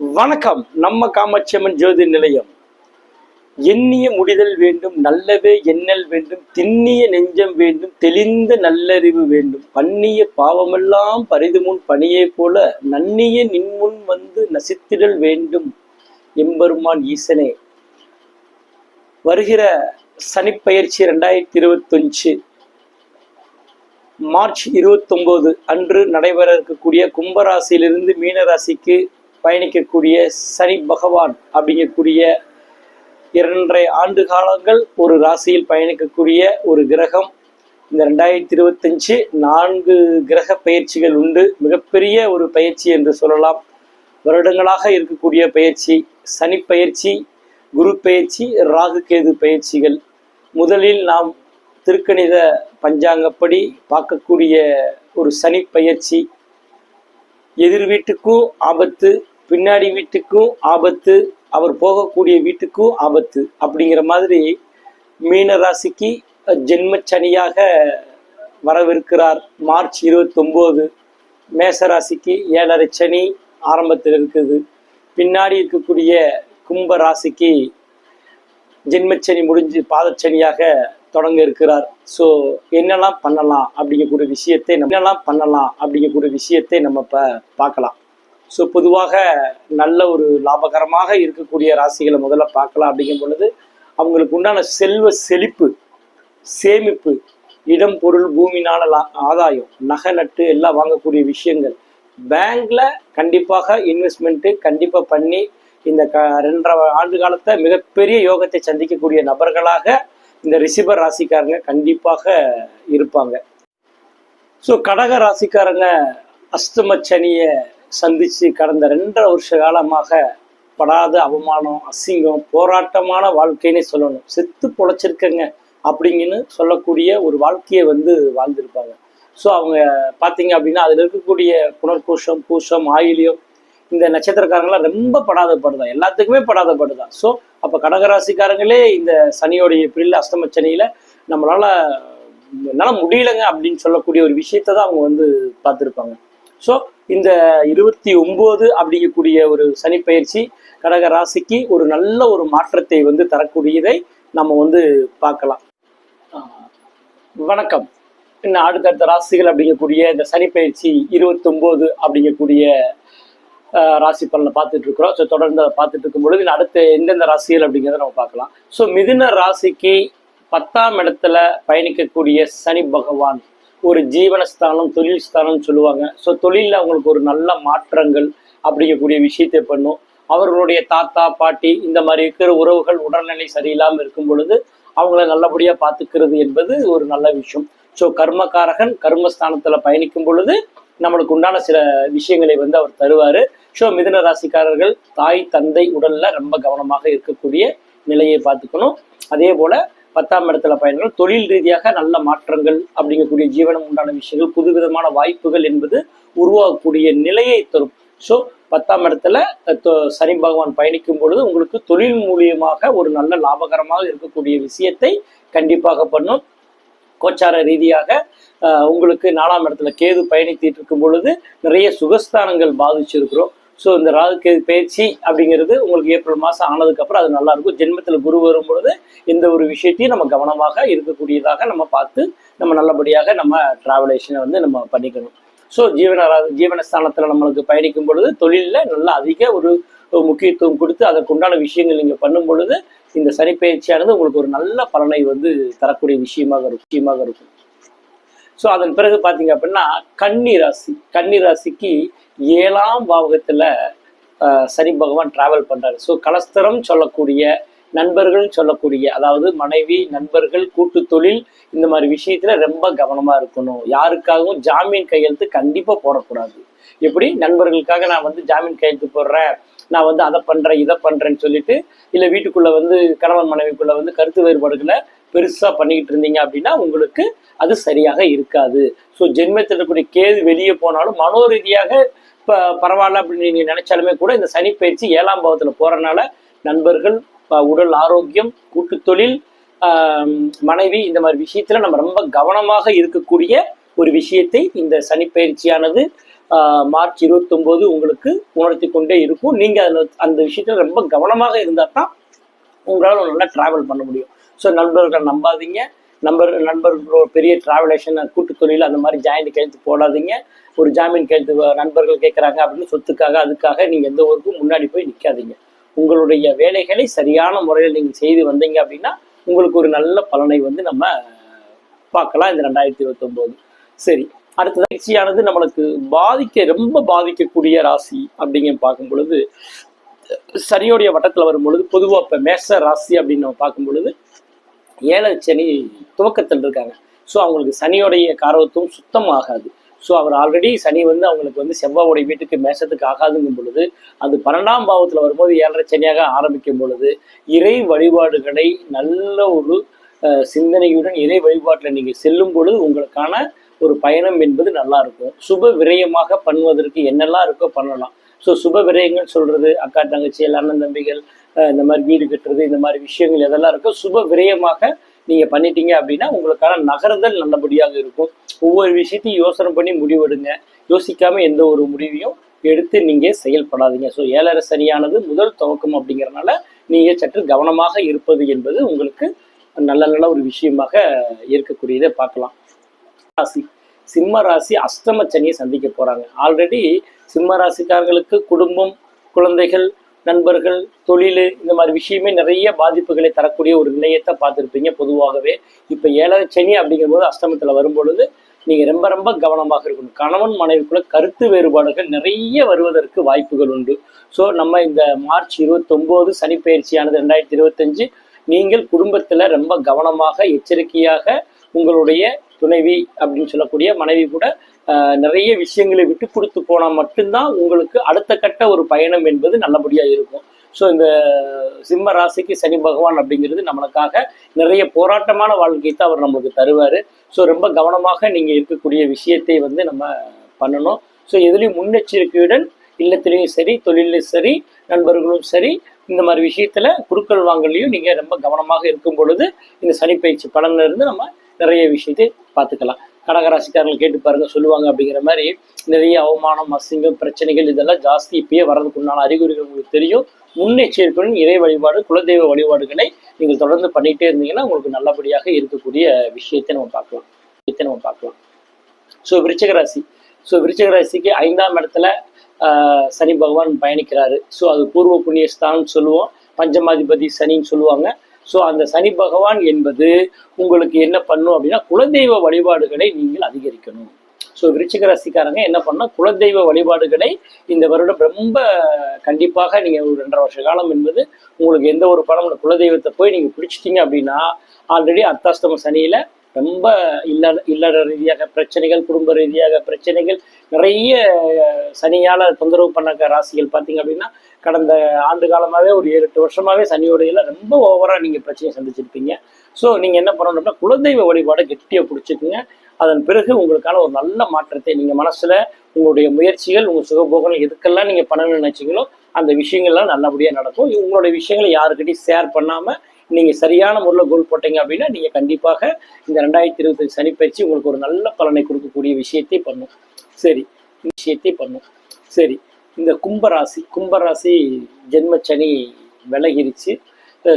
வணக்கம். நம்ம காமாட்சியம்மன் ஜோதி நிலையம். எண்ணிய முடிதல் வேண்டும் நல்லவே எண்ணல் வேண்டும் திண்ணிய நெஞ்சம் வேண்டும் தெளிந்த நல்லறிவு வேண்டும். பண்ணிய பாவமெல்லாம் பரிது முன் பணியே போல நன்னிய நின்முன் வந்து நசித்திடல் வேண்டும் எம்பெருமான் ஈசனே. வருகிற சனிப்பயிற்சி ரெண்டாயிரத்தி இருபத்தஞ்சு மார்ச் இருபத்தொம்போது அன்று நடைபெற இருக்கக்கூடிய கும்பராசியிலிருந்து மீனராசிக்கு பயணிக்கக்கூடிய சனி பகவான் அப்படிங்கக்கூடிய இரண்டரை ஆண்டு காலங்கள் ஒரு ராசியில் பயணிக்கக்கூடிய ஒரு கிரகம். இந்த ரெண்டாயிரத்தி இருபத்தஞ்சு நான்கு கிரக பயிற்சிகள் உண்டு. மிகப்பெரிய ஒரு பயிற்சி என்று சொல்லலாம். வருடங்களாக இருக்கக்கூடிய பயிற்சி சனி பயிற்சி குரு பயிற்சி ராகு கேது பயிற்சிகள். முதலில் நாம் திருக்கணித பஞ்சாங்கப்படி பார்க்கக்கூடிய ஒரு சனி பயிற்சி. எதிர் வீட்டுக்கும் ஆபத்து பின்னாடி வீட்டுக்கும் ஆபத்து அவர் போகக்கூடிய வீட்டுக்கும் ஆபத்து அப்படிங்கிற மாதிரி மீன ராசிக்கு ஜென்மச்சனியாக வரவிருக்கிறார். மார்ச் இருபத்தொம்போது மேச ராசிக்கு ஏழரை சனி ஆரம்பத்தில் இருக்குது. பின்னாடி இருக்கக்கூடிய கும்ப ராசிக்கு ஜென்மச்சனி முடிஞ்சு பாதச்சனியாக தொடங்க இருக்கிறார். ஸோ என்னெல்லாம் பண்ணலாம் அப்படிங்கக்கூடிய விஷயத்தை நம்ம என்னெல்லாம் பண்ணலாம் அப்படிங்கக்கூடிய விஷயத்தை நம்ம இப்போ பார்க்கலாம். ஸோ பொதுவாக நல்ல ஒரு லாபகரமாக இருக்கக்கூடிய ராசிகளை முதல்ல பார்க்கலாம் அப்படிங்கும் பொழுது அவங்களுக்கு உண்டான செல்வ செழிப்பு சேமிப்பு இடம் பொருள் பூமினால லா- ஆதாயம் நகை நட்டு எல்லாம் வாங்கக்கூடிய விஷயங்கள். பேங்க்ல கண்டிப்பாக இன்வெஸ்ட்மெண்ட்டு கண்டிப்பாக பண்ணி இந்த க ரெண்டரை ஆண்டு காலத்தை மிகப்பெரிய யோகத்தை சந்திக்கக்கூடிய நபர்களாக இந்த ரிசிபர் ராசிக்காரங்க கண்டிப்பாக இருப்பாங்க. ஸோ கடக ராசிக்காரங்க அஷ்டம சனியை சந்திச்சு கடந்த ரெண்டரை வருஷ காலமாக படாத அவமானம் அசிங்கம் போராட்டமான வாழ்க்கைன்னு சொல்லணும். செத்து பொழைச்சிருக்கங்க அப்படிங்கன்னு சொல்லக்கூடிய ஒரு வாழ்க்கையை வந்து வாழ்ந்திருப்பாங்க. ஸோ அவங்க பார்த்தீங்க அப்படின்னா அதில் இருக்கக்கூடிய புனர்கோஷம் பூஷம் ஆயிலியம் இந்த நட்சத்திரக்காரங்களாம் ரொம்ப படாதப்படுதான் எல்லாத்துக்குமே படாதப்படுதான் ஸோ அப்போ கடகராசிக்காரங்களே இந்த சனியோடைய பிரில் அஸ்தம சனியில் நம்மளால் என்னால் முடியலங்க அப்படின்னு சொல்லக்கூடிய ஒரு விஷயத்தை தான் அவங்க வந்து பார்த்துருப்பாங்க. ஸோ இந்த இருபத்தி ஒம்பது அப்படிங்கக்கூடிய ஒரு சனிப்பயிற்சி கடக ராசிக்கு ஒரு நல்ல ஒரு மாற்றத்தை வந்து தரக்கூடியதை நம்ம வந்து பார்க்கலாம். வணக்கம். இன்னும் அடுத்தடுத்த ராசிகள் அப்படிங்கக்கூடிய இந்த சனிப்பயிற்சி இருபத்தொம்போது அப்படிங்கக்கூடிய ராசி பலனை பார்த்துட்டு இருக்கிறோம். ஸோ தொடர்ந்து அதை பார்த்துட்டு இருக்கும் பொழுது அடுத்த எந்தெந்த ராசிகள் அப்படிங்கிறத நம்ம பார்க்கலாம். ஸோ மிதுன ராசிக்கு பத்தாம் இடத்துல பயணிக்கக்கூடிய சனி பகவான் ஒரு ஜீவனஸ்தானம் தொழில் ஸ்தானம்னு சொல்லுவாங்க. ஸோ தொழிலில் அவங்களுக்கு ஒரு நல்ல மாற்றங்கள் அப்படிங்கக்கூடிய விஷயத்தை பண்ணும். அவர்களுடைய தாத்தா பாட்டி இந்த மாதிரி இருக்கிற உறவுகள் உடல்நிலை சரியில்லாமல் இருக்கும் பொழுது அவங்கள நல்லபடியாக பார்த்துக்கிறது என்பது ஒரு நல்ல விஷயம். ஸோ கர்மகாரகன் கர்மஸ்தானத்தில் பயணிக்கும் பொழுது நம்மளுக்கு உண்டான சில விஷயங்களை வந்து அவர் தருவார். ஸோ மிதுன ராசிக்காரர்கள் தாய் தந்தை உடலில் ரொம்ப கவனமாக இருக்கக்கூடிய நிலையை பார்த்துக்கணும். அதே போல் பத்தாம் இடத்துல பயணங்கள் தொழில் ரீதியாக நல்ல மாற்றங்கள் அப்படிங்கக்கூடிய ஜீவனம் உண்டான விஷயங்கள் புதுவிதமான வாய்ப்புகள் என்பது உருவாகக்கூடிய நிலையை தரும். ஸோ பத்தாம் இடத்துல தொ- சனி பகவான் பயணிக்கும் பொழுது உங்களுக்கு தொழில் மூலியமாக ஒரு நல்ல லாபகரமாக இருக்கக்கூடிய விஷயத்தை கண்டிப்பாக பண்ணும். கோச்சார ரீதியாக உங்களுக்கு நாலாம் இடத்துல கேது பயணித்திட்டு இருக்கும் பொழுது நிறைய சுகஸ்தானங்கள் பாதிச்சிருக்கிறோம். ஸோ இந்த ராகு பேச்சு அப்படிங்கிறது உங்களுக்கு ஏப்ரல் மாதம் ஆனதுக்கப்புறம் அது நல்லா இருக்கும் ஜென்மத்தில் குரு வரும் பொழுது எந்த ஒரு விஷயத்தையும் நம்ம கவனமாக இருக்கக்கூடியதாக நம்ம பார்த்து நம்ம நல்லபடியாக நம்ம டிராவலேஷனை வந்து நம்ம பண்ணிக்கணும். ஸோ ஜீவன ரா- ஜீவனஸ்தானத்தில் நம்மளுக்கு பயணிக்கும் பொழுது தொழிலில் நல்ல அதிக ஒரு முக்கியத்துவம் கொடுத்து அதற்குண்டான விஷயங்கள் நீங்கள் பண்ணும் பொழுது இந்த சனிப்பெயர்ச்சியானது உங்களுக்கு ஒரு நல்ல பலனை வந்து தரக்கூடிய விஷயமாக இருக்கும் விஷயமாக இருக்கும். ஸோ அதன் பிறகு பார்த்தீங்க அப்படின்னா கன்னி ராசி. கன்னி ராசிக்கு ஏழாம் பாவகத்தில் சனி பகவான் டிராவல் பண்ணுறாரு ஸோ கலஸ்தரம் சொல்லக்கூடிய நண்பர்கள் சொல்லக்கூடிய அதாவது மனைவி நண்பர்கள் கூட்டு தொழில் இந்த மாதிரி விஷயத்துல ரொம்ப கவனமா இருக்கணும். யாருக்காகவும் ஜாமீன் கையெழுத்து கண்டிப்பா போடக்கூடாது. எப்படி? நண்பர்களுக்காக நான் வந்து ஜாமீன் கையெழுத்து போடுறேன். நான் வந்து அதை பண்றேன் இதை பண்றேன்னு சொல்லிட்டு இல்ல வீட்டுக்குள்ள வந்து கணவன் மனைவிக்குள்ள வந்து கருத்து வேறுபாடுகளை பெருசாக பண்ணிக்கிட்டு இருந்தீங்க அப்படின்னா உங்களுக்கு அது சரியாக இருக்காது. ஸோ ஜென்மத்தில் இருக்கக்கூடிய கேது வெளியே போனாலும் மனோ ரீதியாக இப்போ பரவாயில்ல அப்படின்னு நீங்கள் நினைச்சாலுமே கூட இந்த சனி பயிற்சி ஏழாம் பாவத்தில் போகிறனால நண்பர்கள் உடல் ஆரோக்கியம் கூட்டு தொழில் மனைவி இந்த மாதிரி விஷயத்தில் நம்ம ரொம்ப கவனமாக இருக்கக்கூடிய ஒரு விஷயத்தை இந்த சனிப்பயிற்சியானது மார்ச் இருபத்தொம்போது உங்களுக்கு உணர்த்தி கொண்டே இருக்கும். நீங்கள் அதில் அந்த விஷயத்தில் ரொம்ப கவனமாக இருந்தால் தான் உங்களால் நல்லா ட்ராவல் பண்ண முடியும். ஸோ நண்பர்களை நம்பாதீங்க. நம்பர் நண்பர்களோட பெரிய டிராவலேஷன் கூட்டு தொழில் அந்த மாதிரி ஜாயிண்ட் கழுத்து போடாதீங்க. ஒரு ஜாமீன் கழுத்து வ- நண்பர்கள் கேட்குறாங்க அப்படின்னு சொத்துக்காக அதுக்காக நீங்கள் எந்த ஊருக்கும் முன்னாடி போய் நிற்காதீங்க உங்களுடைய வேலைகளை சரியான முறையில் நீங்கள் செய்து வந்தீங்க அப்படின்னா உங்களுக்கு ஒரு நல்ல பலனை வந்து நம்ம பார்க்கலாம் இந்த ரெண்டாயிரத்தி இருபத்தொம்போது. சரி அடுத்த நிகழ்ச்சியானது நம்மளுக்கு பாதிக்க ரொம்ப பாதிக்கக்கூடிய ராசி அப்படிங்க பார்க்கும் பொழுது சனியோடைய வட்டத்தில் வரும் பொழுது பொதுவாக இப்போ மேச ராசி அப்படின்னு நம்ம பார்க்கும் பொழுது ஏழை சனி துவக்கத்தில் இருக்காங்க. ஸோ அவங்களுக்கு சனியோடைய காரவத்துவம் சுத்தம் ஆகாது ஸோ அவர் ஆல்ரெடி சனி வந்து அவங்களுக்கு வந்து செவ்வாவுடைய வீட்டுக்கு மேசத்துக்கு ஆகாதுங்கும் பொழுது அது பன்னெண்டாம் பாவத்தில் வரும்போது ஏழரை சனியாக ஆரம்பிக்கும் பொழுது இறை வழிபாடுகளை நல்ல ஒரு சிந்தனையுடன் இறை வழிபாட்டில் நீங்கள் செல்லும் பொழுது உங்களுக்கான ஒரு பயணம் என்பது நல்லா இருக்கும். சுப விரயமாக பண்ணுவதற்கு என்னெல்லாம் இருக்கோ பண்ணலாம். ஸோ சுப விரயங்கள் சொல்றது அக்கா தங்கச்சி அண்ணன் தம்பிகள் இந்த மாதிரி வீடு கட்டுறது இந்த மாதிரி விஷயங்கள் எதெல்லாம் இருக்கோ சுப விரயமாக நீங்க பண்ணிட்டீங்க அப்படின்னா உங்களுக்கான நகர்தல் நல்லபடியாக இருக்கும். ஒவ்வொரு விஷயத்தையும் யோசனை பண்ணி முடிவெடுங்க. யோசிக்காம எந்த ஒரு முடிவையும் எடுத்து நீங்க செயல்படாதீங்க. ஸோ ஏழரை சரியானது முதல் துவக்கம் அப்படிங்கிறனால நீங்க சற்று கவனமாக இருப்பது என்பது உங்களுக்கு நல்ல நல்ல ஒரு விஷயமாக இருக்கக்கூடியதை பார்க்கலாம். ராசி. சிம்ம ராசி அஷ்டம சனியை சந்திக்க போகிறாங்க ஆல்ரெடி சிம்ம ராசிக்காரர்களுக்கு குடும்பம் குழந்தைகள் நண்பர்கள் தொழில் இந்த மாதிரி விஷயமே நிறைய பாதிப்புகளை தரக்கூடிய ஒரு நிலையத்தை பார்த்துருப்பீங்க பொதுவாகவே. இப்போ ஏழரை சனி அப்படிங்கும்போது அஷ்டமத்தில் வரும்பொழுது நீங்கள் ரொம்ப ரொம்ப கவனமாக இருக்கணும். கணவன் மனைவிக்குள்ள கருத்து வேறுபாடுகள் நிறைய வருவதற்கு வாய்ப்புகள் உண்டு. ஸோ நம்ம இந்த மார்ச் இருபத்தொம்போது சனிப்பயிற்சியானது ரெண்டாயிரத்தி இருபத்தஞ்சு நீங்கள் குடும்பத்தில் ரொம்ப கவனமாக எச்சரிக்கையாக உங்களுடைய துணைவி அப்படின்னு சொல்லக்கூடிய மனைவி கூட நிறைய விஷயங்களை விட்டு கொடுத்து போனால் மட்டும்தான் உங்களுக்கு அடுத்த கட்ட ஒரு பயணம் என்பது நல்லபடியாக இருக்கும். ஸோ இந்த சிம்ம ராசிக்கு சனி பகவான் அப்படிங்கிறது நம்மளுக்காக நிறைய போராட்டமான வாழ்க்கையை தான் அவர் நம்மளுக்கு தருவார். ஸோ ரொம்ப கவனமாக நீங்கள் இருக்கக்கூடிய விஷயத்தை வந்து நம்ம பண்ணணும். ஸோ எதுலேயும் முன்னெச்சரிக்கையுடன் இல்லத்திலையும் சரி தொழிலையும் சரி நண்பர்களும் சரி இந்த மாதிரி விஷயத்தில் குறுக்கள் வாங்கலையும் நீங்கள் ரொம்ப கவனமாக இருக்கும் பொழுது இந்த சனிப்பயிற்சி பலனிலிருந்து நம்ம நிறைய விஷயத்தை பார்த்துக்கலாம். கடகராசிக்காரர்கள் கேட்டு பாருங்க சொல்லுவாங்க அப்படிங்கிற மாதிரி நிறைய அவமானம் அசிங்கம் பிரச்சனைகள் இதெல்லாம் ஜாஸ்தி இப்பயே வர்றதுக்கு உண்டான அறிகுறிகள் உங்களுக்கு தெரியும். முன்னெச்சரிக்கையுடன் இறை வழிபாடு குலதெய்வ வழிபாடுகளை நீங்கள் தொடர்ந்து பண்ணிட்டே இருந்தீங்கன்னா உங்களுக்கு நல்லபடியாக இருக்கக்கூடிய விஷயத்தை நம்ம பார்க்கலாம். விஷயத்தை நம்ம பார்க்கலாம். ஸோ விருச்சகராசி ஸோ விருச்சகராசிக்கு ஐந்தாம் இடத்துல சனி பகவான் பயணிக்கிறாரு. ஸோ அது பூர்வ புண்ணிய ஸ்தானம் சொல்லுவோம். பஞ்சமாதிபதி சனின்னு சொல்லுவாங்க. ஸோ அந்த சனி பகவான் என்பது உங்களுக்கு என்ன பண்ணும் அப்படின்னா குலதெய்வ வழிபாடுகளை நீங்கள் அதிகரிக்கணும். ஸோ விருச்சிக ராசிக்காரங்க என்ன பண்ணால் குலதெய்வ வழிபாடுகளை இந்த வருடம் ரொம்ப கண்டிப்பாக நீங்கள் ஒரு ரெண்டரை வருஷ காலம் என்பது உங்களுக்கு எந்த ஒரு படம் குலதெய்வத்தை போய் நீங்கள் பிடிச்சிட்டீங்க அப்படின்னா ஆல்ரெடி அர்த்தாஷ்டம சனியில் ரொம்ப இல்ல இல்லற ரீதியாக பிரச்சனைகள் குடும்ப ரீதியாக பிரச்சனைகள் நிறைய சனியால் சனியால தொந்தரவு பண்ண ராசிகள் பார்த்தீங்க அப்படின்னா கடந்த ஆண்டு காலமாகவே ஒரு ஏழு எட்டு வருஷமாகவே சனியோடையில ரொம்ப ஓவராக நீங்கள் பிரச்சனையை சந்திச்சிருப்பீங்க. ஸோ நீங்கள் என்ன பண்ணணும் அப்படின்னா குலதெய்வ வழிபாடை கெட்டியா பிடிச்சிக்குங்க. அதன் பிறகு உங்களுக்கான ஒரு நல்ல மாற்றத்தை நீங்கள் மனசில் உங்களுடைய முயற்சிகள் உங்கள் சுகபோகங்கள் எதுக்கெல்லாம் நீங்கள் பண்ணணும்னு நினச்சிங்களோ அந்த விஷயங்கள்லாம் நல்லபடியாக நடக்கும். உங்களுடைய விஷயங்களை யாருக்கிட்டையும் ஷேர் பண்ணாமல் நீங்கள் சரியான முறையில் கோல் போட்டீங்க அப்படின்னா நீங்கள் கண்டிப்பாக இந்த ரெண்டாயிரத்தி இருபத்தஞ்சு சனிப்பயிற்சி உங்களுக்கு ஒரு நல்ல பலனை கொடுக்கக்கூடிய விஷயத்தை பண்ணும். சரி விஷயத்தை பண்ணும். சரி இந்த கும்பராசி கும்பராசி ஜென்மச்சனி விலகிருச்சு.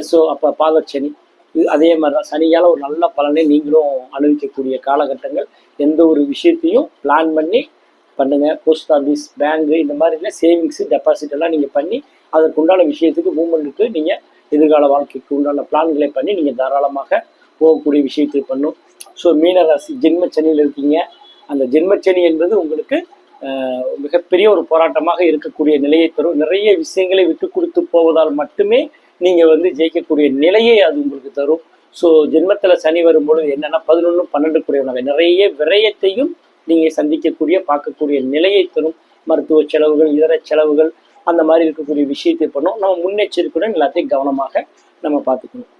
ஸோ அப்போ பாதச்சனி. இது அதே மாதிரி தான் சனியால் ஒரு நல்ல பலனை நீங்களும் அனுபவிக்கக்கூடிய காலகட்டங்கள். எந்த ஒரு விஷயத்தையும் பிளான் பண்ணி பண்ணுங்கள் போஸ்ட் ஆஃபீஸ் பேங்கு இந்த மாதிரி இல்லை சேவிங்ஸு டெபாசிட் எல்லாம் நீங்கள் பண்ணி அதற்குண்டான விஷயத்துக்கு மூமெண்ட்டுக்கு நீங்கள் எதிர்கால வாழ்க்கைக்கு உண்டான பிளான்களை பண்ணி நீங்கள் தாராளமாக போகக்கூடிய விஷயத்தை பண்ணும். ஸோ மீனராசி ஜென்மச்சனியில் இருக்கீங்க. அந்த ஜென்மச்சனி என்பது உங்களுக்கு மிகப்பெரிய ஒரு போராட்டமாக இருக்கக்கூடிய நிலையை தரும். நிறைய விஷயங்களை விட்டு கொடுத்து போவதால் மட்டுமே நீங்கள் வந்து ஜெயிக்கக்கூடிய நிலையை அது உங்களுக்கு தரும். ஸோ ஜென்மத்தில் சனி வரும்பொழுது என்னென்னா பதினொன்று பன்னெண்டு குறைவானவை நிறைய விரயத்தையும் நீங்கள் சந்திக்கக்கூடிய பார்க்கக்கூடிய நிலையை தரும். மருத்துவ செலவுகள் இதர செலவுகள் அந்த மாதிரி இருக்கக்கூடிய விஷயத்தை பண்ணோம். நம்ம முன்னெச்சரிக்கையுடன் எல்லாத்தையும் கவனமாக நம்ம பார்த்துக்கணும்.